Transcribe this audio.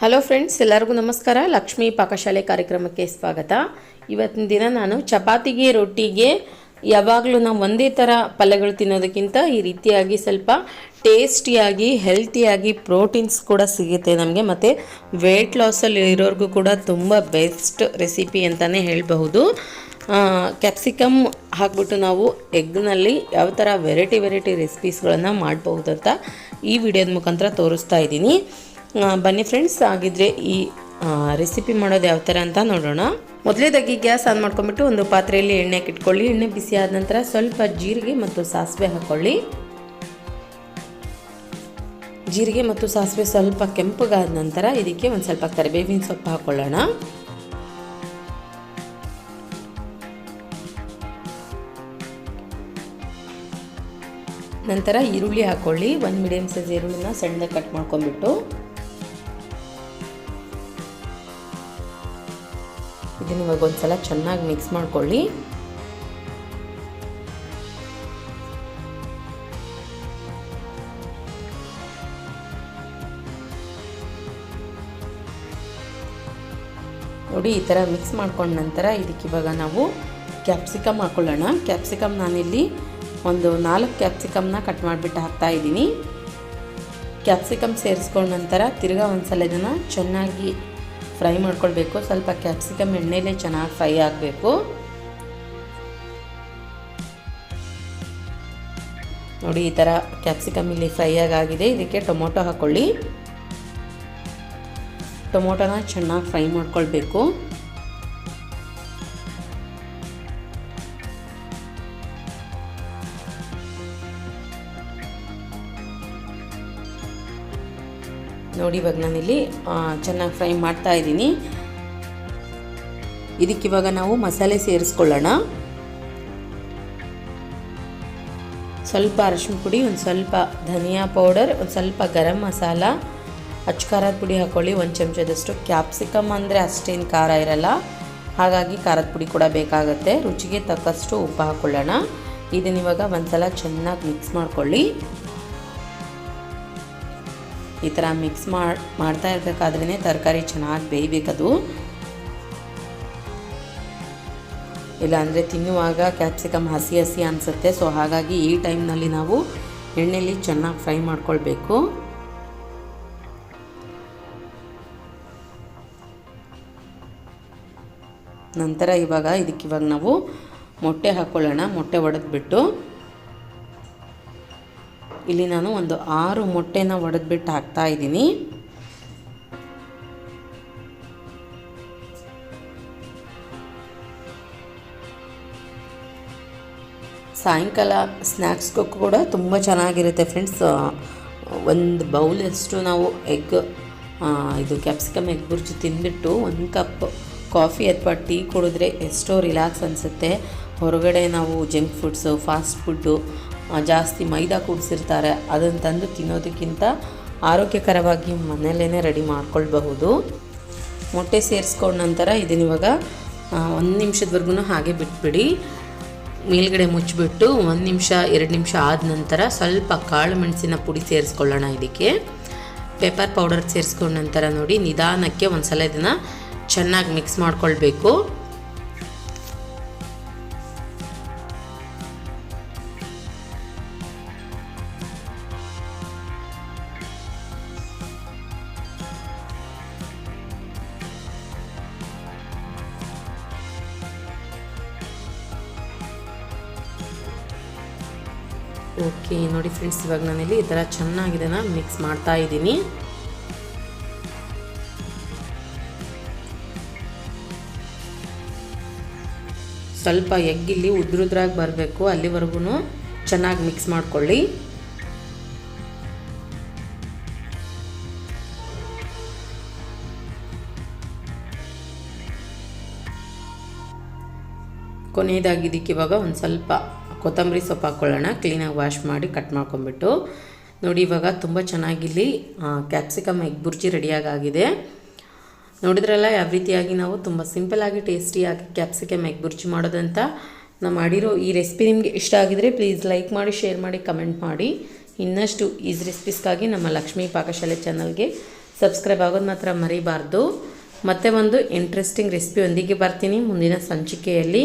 Hello friends ಎಲ್ಲರಿಗೂ ನಮಸ್ಕಾರ. ಲಕ್ಷ್ಮೀ ಪಾಕಶಾಲೆ ಕಾರ್ಯಕ್ರಮಕ್ಕೆ ಸ್ವಾಗತ. ಇವತ್ತಿನ ದಿನ ನಾನು ಚಪಾತಿಗೆ, ರೊಟ್ಟಿಗೆ, ಯಾವಾಗಲೂ ನಾವು ಒಂದೇ ಥರ ಪಲ್ಯಗಳು ತಿನ್ನೋದಕ್ಕಿಂತ ಈ ರೀತಿಯಾಗಿ ಸ್ವಲ್ಪ ಟೇಸ್ಟಿಯಾಗಿ, ಹೆಲ್ತಿಯಾಗಿ ಪ್ರೋಟೀನ್ಸ್ ಕೂಡ ಸಿಗುತ್ತೆ ನಮಗೆ. ಮತ್ತು ವೆಯ್ಟ್ ಲಾಸಲ್ಲಿ ಇರೋರಿಗೂ ಕೂಡ ತುಂಬ ಬೆಸ್ಟ್ ರೆಸಿಪಿ ಅಂತಲೇ ಹೇಳಬಹುದು. ಕ್ಯಾಪ್ಸಿಕಮ್ ಹಾಕ್ಬಿಟ್ಟು ನಾವು ಎಗ್ನಲ್ಲಿ ಯಾವ ಥರ ವೆರೈಟಿ ವೆರೈಟಿ ರೆಸಿಪೀಸ್ಗಳನ್ನು ಮಾಡಬಹುದು ಅಂತ ಈ ವಿಡಿಯೋದ ಮುಖಾಂತರ ತೋರಿಸ್ತಾ ಇದ್ದೀನಿ. ಬನ್ನಿ ಫ್ರೆಂಡ್ಸ್ ಆಗಿದ್ರೆ ಈ ರೆಸಿಪಿ ಮಾಡೋದು ಯಾವ ಥರ ಅಂತ ನೋಡೋಣ. ಮೊದಲೇದಾಗಿ ಗ್ಯಾಸ್ ಆನ್ ಮಾಡ್ಕೊಂಬಿಟ್ಟು ಒಂದು ಪಾತ್ರೆಯಲ್ಲಿ ಎಣ್ಣೆ ಇಟ್ಕೊಳ್ಳಿ ಎಣ್ಣೆ ಬಿಸಿ ಆದ ನಂತರ ಸ್ವಲ್ಪ ಜೀರಿಗೆ ಮತ್ತು ಸಾಸಿವೆ ಹಾಕ್ಕೊಳ್ಳಿ ಜೀರಿಗೆ ಮತ್ತು ಸಾಸಿವೆ ಸ್ವಲ್ಪ ಕೆಂಪಗಾದ ನಂತರ ಇದಕ್ಕೆ ಒಂದು ಸ್ವಲ್ಪ ಕರಿಬೇವಿನ ಸೊಪ್ಪು ಹಾಕ್ಕೊಳ್ಳೋಣ ನಂತರ ಈರುಳ್ಳಿ ಹಾಕ್ಕೊಳ್ಳಿ ಒಂದು ಮೀಡಿಯಮ್ ಸೈಜ್ ಈರುಳ್ಳಿನ ಸಣ್ಣದಾಗಿ ಕಟ್ ಮಾಡ್ಕೊಂಡ್ಬಿಟ್ಟು. ಇದನ್ನ ಇವಾಗ ಒಂದ್ಸಲ ಚೆನ್ನಾಗಿ ಮಿಕ್ಸ್ ಮಾಡ್ಕೊಳ್ಳಿ. ನೋಡಿ, ಈ ಥರ ಮಿಕ್ಸ್ ಮಾಡ್ಕೊಂಡ ನಂತರ ಇದಕ್ಕೆ ಇವಾಗ ನಾವು ಕ್ಯಾಪ್ಸಿಕಮ್ ಹಾಕ್ಕೊಳ್ಳೋಣ ಕ್ಯಾಪ್ಸಿಕಮ್ ನಾನಿಲ್ಲಿ ಒಂದು ನಾಲ್ಕು ಕ್ಯಾಪ್ಸಿಕಮ್ನ ಕಟ್ ಮಾಡಿಬಿಟ್ಟು ಹಾಕ್ತಾ ಇದ್ದೀನಿ. ಕ್ಯಾಪ್ಸಿಕಮ್ ಸೇರಿಸ್ಕೊಂಡ ನಂತರ ತಿರ್ಗಾ ಒಂದ್ಸಲ ಇದನ್ನು ಚೆನ್ನಾಗಿ ಫ್ರೈ ಮಾಡ್ಕೊಳ್ಬೇಕು. ಸ್ವಲ್ಪ ಕ್ಯಾಪ್ಸಿಕಮ್ ಎಣ್ಣೆಲೆ ಚೆನ್ನಾಗಿ ಫ್ರೈ ಆಗಬೇಕು. ನೋಡಿ, ಈ ಥರ ಕ್ಯಾಪ್ಸಿಕಮ್ ಇಲ್ಲಿ ಫ್ರೈ ಆಗಾಗಿದೆ. ಇದಕ್ಕೆ ಟೊಮೊಟೊ ಹಾಕ್ಕೊಳ್ಳಿ ಟೊಮೊಟೊನ ಚೆನ್ನಾಗಿ ಫ್ರೈ ಮಾಡ್ಕೊಳ್ಬೇಕು. ನೋಡಿ ಇವಾಗ ನಾನಿಲ್ಲಿ ಚೆನ್ನಾಗಿ ಫ್ರೈ ಮಾಡ್ತಾ ಇದ್ದೀನಿ. ಇದಕ್ಕಿವಾಗ ನಾವು ಮಸಾಲೆ ಸೇರಿಸ್ಕೊಳ್ಳೋಣ. ಸ್ವಲ್ಪ ಅರಶಿನ ಪುಡಿ, ಒಂದು ಸ್ವಲ್ಪ ಧನಿಯಾ ಪೌಡರ್, ಒಂದು ಸ್ವಲ್ಪ ಗರಂ ಮಸಾಲ ಅಚ್ಕಾರದ ಪುಡಿ ಹಾಕ್ಕೊಳ್ಳಿ ಒಂದು ಚಮಚದಷ್ಟು ಕ್ಯಾಪ್ಸಿಕಮ್ ಅಂದರೆ ಅಷ್ಟೇನು ಖಾರ ಇರಲ್ಲ. ಹಾಗಾಗಿ ಖಾರದ ಪುಡಿ ಕೂಡ ಬೇಕಾಗುತ್ತೆ. ರುಚಿಗೆ ತಕ್ಕಷ್ಟು ಉಪ್ಪು ಹಾಕ್ಕೊಳ್ಳೋಣ ಇದನ್ನಿವಾಗ ಒಂದು ಸಲ ಚೆನ್ನಾಗಿ ಮಿಕ್ಸ್ ಮಾಡ್ಕೊಳ್ಳಿ. ಈ ಥರ ಮಿಕ್ಸ್ ಮಾಡಿ, ಮಾಡ್ತಾ ಇರಬೇಕಾದ್ರೇ ತರಕಾರಿ ಚೆನ್ನಾಗಿ ಬೇಯಬೇಕದು. ಇಲ್ಲಾಂದರೆ ತಿನ್ನುವಾಗ ಕ್ಯಾಪ್ಸಿಕಮ್ ಹಸಿ ಹಸಿ ಅನಿಸುತ್ತೆ. ಸೊ ಹಾಗಾಗಿ ಈ ಟೈಮ್ನಲ್ಲಿ ನಾವು ಎಣ್ಣೆಯಲ್ಲಿ ಚೆನ್ನಾಗಿ ಫ್ರೈ ಮಾಡ್ಕೊಳ್ಬೇಕು. ನಂತರ ಇವಾಗ ಇದಕ್ಕೆ ಇವಾಗ ನಾವು ಮೊಟ್ಟೆ ಹಾಕ್ಕೊಳ್ಳೋಣ ಮೊಟ್ಟೆ ಒಡೆದ್ಬಿಟ್ಟು ಇಲ್ಲಿ ನಾನು ಒಂದು ಆರು ಮೊಟ್ಟೆನ ಒಡೆದ್ಬಿಟ್ಟು ಹಾಕ್ತಾ ಇದ್ದೀನಿ. ಸಾಯಂಕಾಲ ಸ್ನ್ಯಾಕ್ಸ್ಗೂ ಕೂಡ ತುಂಬ ಚೆನ್ನಾಗಿರುತ್ತೆ ಫ್ರೆಂಡ್ಸ್. ಒಂದು ಬೌಲಷ್ಟು ನಾವು ಎಗ್ ಇದು ಕ್ಯಾಪ್ಸಿಕಮ್ ಎಗ್ ಬುರ್ಜಿ ತಿಂದ್ಬಿಟ್ಟು ಒಂದು ಕಪ್ ಕಾಫಿ ಅಥವಾ ಟೀ ಕುಡಿದ್ರೆ ಎಷ್ಟೋ ರಿಲ್ಯಾಕ್ಸ್ ಅನಿಸುತ್ತೆ. ಹೊರಗಡೆ ನಾವು ಜಂಕ್ ಫುಡ್ಸು, ಫಾಸ್ಟ್ ಫುಡ್ಡು ಜಾಸ್ತಿ ಮೈದಾ ಕೂಡಿಸಿರ್ತಾರೆ. ಅದನ್ನು ತಂದು ತಿನ್ನೋದಕ್ಕಿಂತ ಆರೋಗ್ಯಕರವಾಗಿ ಮನೆಯಲ್ಲೇ ರೆಡಿ ಮಾಡ್ಕೊಳ್ಬಹುದು. ಮೊಟ್ಟೆ ಸೇರಿಸ್ಕೊಂಡ ನಂತರ ಇದನ್ನ ಇವಾಗ ಒಂದು ನಿಮಿಷದವರೆಗೂ ಹಾಗೆ ಬಿಟ್ಬಿಡಿ. ಮೇಲ್ಗಡೆ ಮುಚ್ಚಿಬಿಟ್ಟು ಒಂದು ನಿಮಿಷ, ಎರಡು ನಿಮಿಷ ಆದ ನಂತರ ಸ್ವಲ್ಪ ಕಾಳು ಮೆಣಸಿನ ಪುಡಿ ಸೇರಿಸ್ಕೊಳ್ಳೋಣ ಇದಕ್ಕೆ. ಪೆಪ್ಪರ್ ಪೌಡರ್ ಸೇರಿಸ್ಕೊಂಡ ನಂತರ ನೋಡಿ ನಿಧಾನಕ್ಕೆ ಒಂದು ಸಲ ಇದನ್ನು ಚೆನ್ನಾಗಿ ಮಿಕ್ಸ್ ಮಾಡ್ಕೊಳ್ಬೇಕು. ಓಕೆ, ನೋಡಿ ಫ್ರೆಂಡ್ಸ್, ಇವಾಗ ನಾನಿಲ್ಲಿ ಈ ಥರ ಚೆನ್ನಾಗಿದೆನ ಮಿಕ್ಸ್ ಮಾಡ್ತಾ ಇದ್ದೀನಿ. ಸ್ವಲ್ಪ ಎಗ್ ಇಲ್ಲಿ ಉದ್ರುದ್ರಾಗಿ ಬರಬೇಕು ಅಲ್ಲಿವರೆಗೂ ಚೆನ್ನಾಗಿ ಮಿಕ್ಸ್ ಮಾಡ್ಕೊಳ್ಳಿ. ಕೊನೆಯದಾಗಿ ಇದಕ್ಕೆ ಇವಾಗ ಒಂದು ಸ್ವಲ್ಪ ಕೊತ್ತಂಬರಿ ಸೊಪ್ಪು ಹಾಕ್ಕೊಳ್ಳೋಣ ಕ್ಲೀನಾಗಿ ವಾಶ್ ಮಾಡಿ ಕಟ್ ಮಾಡ್ಕೊಂಬಿಟ್ಟು ನೋಡಿ, ಇವಾಗ ತುಂಬ ಚೆನ್ನಾಗಿಲ್ಲಿ ಕ್ಯಾಪ್ಸಿಕಮ್ ಎಗ್ ಬುರ್ಜಿ ರೆಡಿಯಾಗಿದೆ ನೋಡಿದ್ರಲ್ಲ, ಯಾವ ರೀತಿಯಾಗಿ ನಾವು ತುಂಬ ಸಿಂಪಲಾಗಿ ಟೇಸ್ಟಿಯಾಗಿ ಕ್ಯಾಪ್ಸಿಕಮ್ ಎಗ್ ಬುರ್ಜಿ ಮಾಡೋದಂತ ನಾವು ಮಾಡಿರೋ ಈ ರೆಸಿಪಿ ನಿಮಗೆ ಇಷ್ಟ ಆಗಿದರೆ ಪ್ಲೀಸ್ ಲೈಕ್ ಮಾಡಿ ಶೇರ್ ಮಾಡಿ ಕಮೆಂಟ್ ಮಾಡಿ. ಇನ್ನಷ್ಟು ಈಸ್ ರೆಸಿಪೀಸ್ಗಾಗಿ ನಮ್ಮ ಲಕ್ಷ್ಮೀ ಪಾಕಶಾಲೆ ಚಾನಲ್ಗೆ ಸಬ್ಸ್ಕ್ರೈಬ್ ಆಗೋದು ಮಾತ್ರ ಮರಿಬಾರ್ದು. ಮತ್ತೆ ಒಂದು ಇಂಟ್ರೆಸ್ಟಿಂಗ್ ರೆಸಿಪಿಯೊಂದಿಗೆ ಬರ್ತೀನಿ. ಮುಂದಿನ ಸಂಚಿಕೆಯಲ್ಲಿ